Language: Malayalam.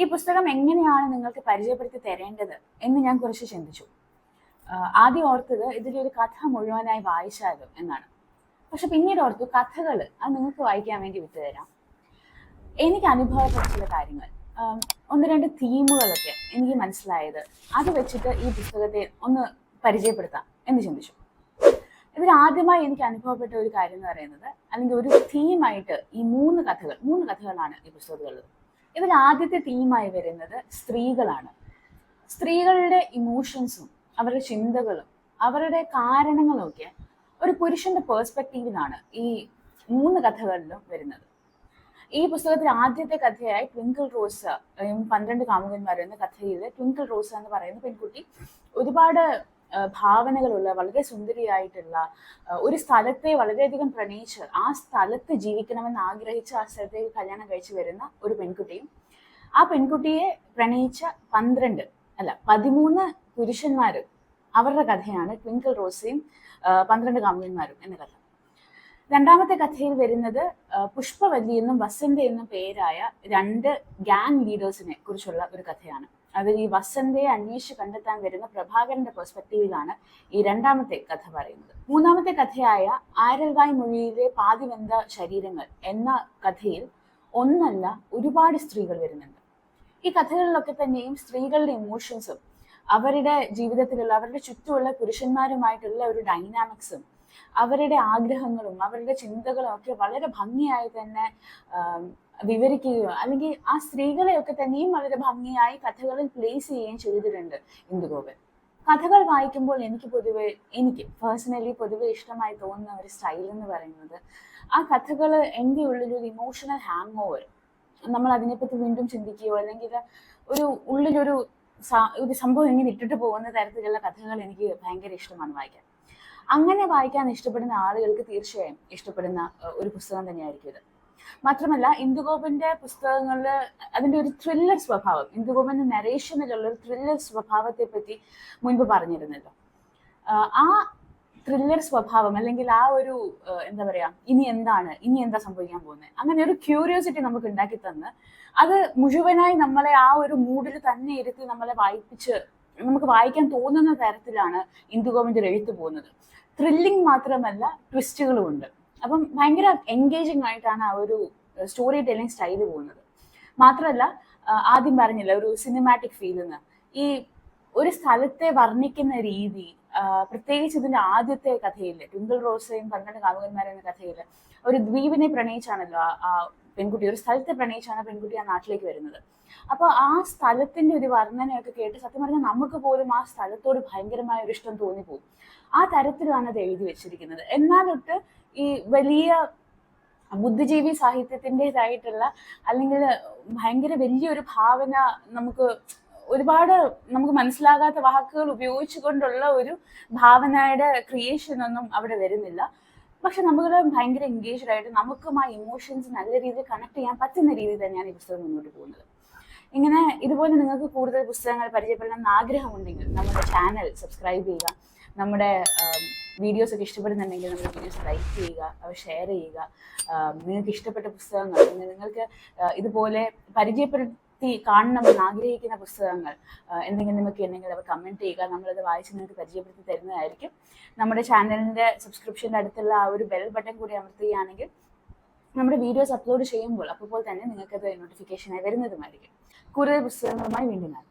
ഈ പുസ്തകം എങ്ങനെയാണ് നിങ്ങൾക്ക് പരിചയപ്പെടുത്തി തരേണ്ടത് എന്ന് ഞാൻ കുറച്ച് ചിന്തിച്ചു. ആദ്യം ഓർത്തത് ഇതിലൊരു കഥ മുഴുവനായി വായിച്ചാലും എന്നാണ്. പക്ഷെ പിന്നീട് ഓർത്തു കഥകൾ അത് നിങ്ങൾക്ക് വായിക്കാൻ വേണ്ടി വിട്ടുതരാം. എനിക്ക് അനുഭവപ്പെട്ട ചില കാര്യങ്ങൾ. ഒന്ന് രണ്ട് തീമുകളൊക്കെ എനിക്ക് മനസ്സിലായത്. അത് വെച്ചിട്ട് ഈ പുസ്തകത്തെ ഒന്ന് പരിചയപ്പെടുത്താം എന്ന് ചിന്തിച്ചു. ഇതിൽ ആദ്യമായി എനിക്ക് അനുഭവപ്പെട്ട ഒരു കാര്യം എന്ന് പറയുന്നത് അല്ലെങ്കിൽ ഒരു തീമായിട്ട് ഈ മൂന്ന് കഥകൾ മൂന്ന് കഥകളാണ് ഈ പുസ്തകത്തിലുള്ളത്. ഇതിൽ ആദ്യത്തെ തീമായി വരുന്നത് സ്ത്രീകളാണ്. സ്ത്രീകളുടെ ഇമോഷൻസും അവരുടെ ചിന്തകളും അവരുടെ കാരണങ്ങളും ഒക്കെ ഒരു പുരുഷന്റെ പേഴ്സ്പെക്റ്റീവിലാണ് ഈ മൂന്ന് കഥകളിലും വരുന്നത്. ഈ പുസ്തകത്തിൽ ആദ്യത്തെ കഥയായി ട്വിങ്കിൾ റോസ് പന്ത്രണ്ട് കാമുകന്മാർ എന്ന കഥയിൽ ട്വിങ്കിൾ റോസ് എന്ന് പറയുന്ന പെൺകുട്ടി ഒരുപാട് ഭാവനകളുള്ള വളരെ സുന്ദരിയായിട്ടുള്ള ഒരു സ്ഥലത്തെ വളരെയധികം പ്രണയിച്ച് ആ സ്ഥലത്ത് ജീവിക്കണമെന്ന് ആഗ്രഹിച്ച് ആ സ്ഥലത്തേക്ക് കല്യാണം കഴിച്ചു വരുന്ന ഒരു പെൺകുട്ടിയും ആ പെൺകുട്ടിയെ പ്രണയിച്ച പന്ത്രണ്ട് അല്ല പതിമൂന്ന് പുരുഷന്മാരും അവരുടെ കഥയാണ് ട്വിങ്കിൾ റോസയും പന്ത്രണ്ട് കാമുകന്മാരും എന്ന കഥ. രണ്ടാമത്തെ കഥയിൽ വരുന്നത് പുഷ്പവല്ലി എന്നും വസന്ത എന്നും പേരായ രണ്ട് ഗാങ് ലീഡേഴ്സിനെ കുറിച്ചുള്ള ഒരു കഥയാണ്. അതിൽ ഈ വസന്തയെ അന്വേഷിച്ച് കണ്ടെത്താൻ വരുന്ന പ്രഭാകരന്റെ പെർസ്പെക്റ്റീവിലാണ് ഈ രണ്ടാമത്തെ കഥ പറയുന്നത്. മൂന്നാമത്തെ കഥയായ ആരൽവായ് മൊഴിയിലെ പാതിവെന്ത ശരീരങ്ങൾ എന്ന കഥയിൽ ഒന്നല്ല ഒരുപാട് സ്ത്രീകൾ വരുന്നുണ്ട്. ഈ കഥകളിലൊക്കെ തന്നെയും സ്ത്രീകളുടെ ഇമോഷൻസും അവരുടെ ജീവിതത്തിലുള്ള അവരുടെ ചുറ്റുമുള്ള പുരുഷന്മാരുമായിട്ടുള്ള ഒരു ഡൈനാമിക്സും അവരുടെ ആഗ്രഹങ്ങളും അവരുടെ ചിന്തകളും ഒക്കെ വളരെ ഭംഗിയായി തന്നെ വിവരിക്കുകയോ അല്ലെങ്കിൽ ആ സ്ത്രീകളെയൊക്കെ തന്നെയും വളരെ ഭംഗിയായി കഥകളിൽ പ്ലേസ് ചെയ്യുകയും ചെയ്തിട്ടുണ്ട് ഇന്ദുഗോപൻ. കഥകൾ വായിക്കുമ്പോൾ എനിക്ക് പൊതുവെ എനിക്ക് പേഴ്സണലി പൊതുവെ ഇഷ്ടമായി തോന്നുന്ന ഒരു സ്റ്റൈൽ എന്ന് പറയുന്നത് ആ കഥകൾ എന്റെ ഉള്ളിലൊരു ഇമോഷണൽ ഹാങ് ഓവർ നമ്മൾ അതിനെപ്പറ്റി വീണ്ടും ചിന്തിക്കുകയോ അല്ലെങ്കിൽ ഒരു ഉള്ളിലൊരു ഒരു സംഭവം ഇങ്ങനെ ഇട്ടിട്ട് പോകുന്ന തരത്തിലുള്ള കഥകൾ എനിക്ക് ഭയങ്കര ഇഷ്ടമാണ് വായിക്കാൻ. അങ്ങനെ വായിക്കാൻ ഇഷ്ടപ്പെടുന്ന ആളുകൾക്ക് തീർച്ചയായും ഇഷ്ടപ്പെടുന്ന ഒരു പുസ്തകം തന്നെയായിരിക്കും ഇത്. മാത്രമല്ല ഇന്ദുഗോപന്റെ പുസ്തകങ്ങളിൽ അതിന്റെ ഒരു ത്രില്ലർ സ്വഭാവം ഇന്ദുഗോപന്റെ നരേഷനിലുള്ള ഒരു ത്രില്ലർ സ്വഭാവത്തെ പറ്റി മുൻപ് പറഞ്ഞിരുന്നല്ലോ. ആ ത്രില്ലർ സ്വഭാവം അല്ലെങ്കിൽ ആ ഒരു എന്താ പറയാ ഇനി എന്താണ് ഇനി എന്താ സംഭവിക്കാൻ പോകുന്നത് അങ്ങനെ ഒരു ക്യൂരിയോസിറ്റി നമുക്ക് ഉണ്ടാക്കി തന്ന് അത് മുഴുവനായി നമ്മളെ ആ ഒരു മൂഡിൽ തന്നെ ഇരുത്തി നമ്മളെ വായിപ്പിച്ച് നമുക്ക് വായിക്കാൻ തോന്നുന്ന തരത്തിലാണ് ഇന്ദുഗോവിന്റെ എഴുത്ത് പോകുന്നത്. ത്രില്ലിംഗ് മാത്രമല്ല ട്വിസ്റ്റുകളും ഉണ്ട്. അപ്പം ഭയങ്കര എൻഗേജിങ് ആയിട്ടാണ് ആ ഒരു സ്റ്റോറി ടെല്ലിംഗ് സ്റ്റൈൽ പോകുന്നത്. മാത്രമല്ല ആദ്യം പറഞ്ഞില്ല ഒരു സിനിമാറ്റിക് ഫീൽ എന്ന് ഈ ഒരു സ്ഥലത്തെ വർണിക്കുന്ന രീതി പ്രത്യേകിച്ച് ഇതിന്റെ ആദ്യത്തെ കഥയിൽ ട്വിങ്കിൾ റോസയും പന്ത്രണ്ട് കാമുകന്മാരെന്ന കഥയിൽ ഒരു ദ്വീപിനെ പ്രണയിച്ചാണല്ലോ ആ പെൺകുട്ടി ഒരു സ്ഥലത്തെ പ്രണയിച്ചാണ് പെൺകുട്ടി ആ നാട്ടിലേക്ക് വരുന്നത്. അപ്പൊ ആ സ്ഥലത്തിന്റെ ഒരു വർണനയൊക്കെ കേട്ട് സത്യം പറഞ്ഞാൽ നമുക്ക് പോലും ആ സ്ഥലത്തോട് ഭയങ്കരമായ ഒരു ഇഷ്ടം തോന്നിപ്പോകും. ആ തരത്തിലാണ് അത് എഴുതി വെച്ചിരിക്കുന്നത്. എന്നാലൊട്ട് ഈ വലിയ ബുദ്ധിജീവി സാഹിത്യത്തിന്റെതായിട്ടുള്ള അല്ലെങ്കിൽ ഭയങ്കര വലിയൊരു ഭാവന നമുക്ക് ഒരുപാട് നമുക്ക് മനസ്സിലാകാത്ത വാക്കുകൾ ഉപയോഗിച്ചുകൊണ്ടുള്ള ഒരു ഭാവനയുടെ ക്രിയേഷൻ ഒന്നും അവിടെ വരുന്നില്ല. പക്ഷെ നമ്മൾ ഭയങ്കര എൻഗേജ്ഡ് ആയിട്ട് നമുക്കും ആ ഇമോഷൻസ് നല്ല രീതിയിൽ കണക്ട് ചെയ്യാൻ പറ്റുന്ന രീതിയിൽ തന്നെയാണ് ഈ പുസ്തകം മുന്നോട്ട് പോകുന്നത്. ഇങ്ങനെ ഇതുപോലെ നിങ്ങൾക്ക് കൂടുതൽ പുസ്തകങ്ങൾ പരിചയപ്പെടണമെന്ന് ആഗ്രഹമുണ്ടെങ്കിൽ നമ്മുടെ ചാനൽ സബ്സ്ക്രൈബ് ചെയ്യുക. നമ്മുടെ വീഡിയോസ് ഒക്കെ ഇഷ്ടപ്പെടുന്നുണ്ടെങ്കിൽ നമ്മുടെ വീഡിയോസ് ലൈക്ക് ചെയ്യുക അവ ഷെയർ ചെയ്യുക. നിങ്ങൾക്ക് ഇഷ്ടപ്പെട്ട പുസ്തകങ്ങൾ നിങ്ങൾക്ക് ഇതുപോലെ ഇതുപോലെ നടത്തി കാണണമെന്ന് ആഗ്രഹിക്കുന്ന പുസ്തകങ്ങൾ എന്തെങ്കിലും നിങ്ങൾക്ക് എന്തെങ്കിലും അവർ കമന്റ് ചെയ്യുക നമ്മളത് വായിച്ച് നിങ്ങൾക്ക് പരിചയപ്പെടുത്തി തരുന്നതായിരിക്കും. നമ്മുടെ ചാനലിന്റെ സബ്സ്ക്രിപ്ഷന്റെ അടുത്തുള്ള ആ ഒരു ബെൽ ബട്ടൺ കൂടി അമർത്തുകയാണെങ്കിൽ നമ്മുടെ വീഡിയോസ് അപ്ലോഡ് ചെയ്യുമ്പോൾ അപ്പോൾ തന്നെ നിങ്ങൾക്കത് നോട്ടിഫിക്കേഷനായി വരുന്നതുമായിരിക്കും. കൂടുതൽ പുസ്തകങ്ങളുമായി വീണ്ടും കാണാം.